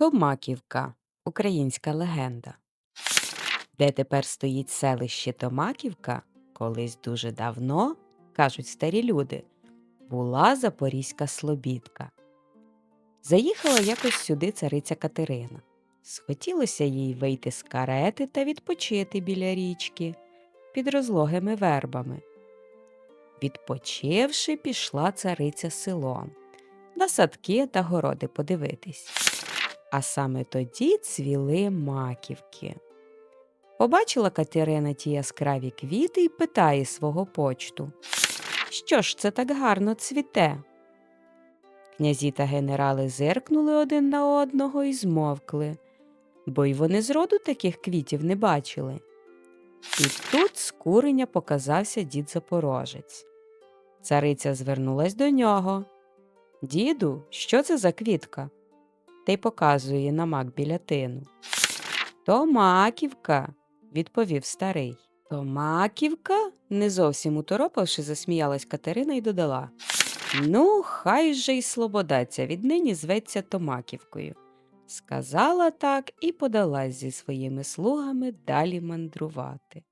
Томаківка українська легенда. Де тепер стоїть селище Томаківка, колись дуже давно, кажуть старі люди, була Запорізька Слобідка. Заїхала якось сюди цариця Катерина. Схотілося їй вийти з карети та відпочити біля річки під розлогими вербами. Відпочивши, пішла цариця селом на садки та городи подивитись. А саме тоді цвіли маківки. Побачила Катерина ті яскраві квіти і питає свого почту Що ж це так гарно цвіте? Князі та генерали зиркнули один на одного і змовкли, бо й вони зроду таких квітів не бачили. І тут з куреня показався дід Запорожець. Цариця звернулась до нього. Діду, що це за квітка? Та й показує на мак біля тину. То маківка, відповів старий. То маківка? не зовсім уторопавши, засміялась Катерина і додала. Ну, хай же й слободаця віднині зветься Томаківкою. Сказала так і подалась зі своїми слугами далі мандрувати.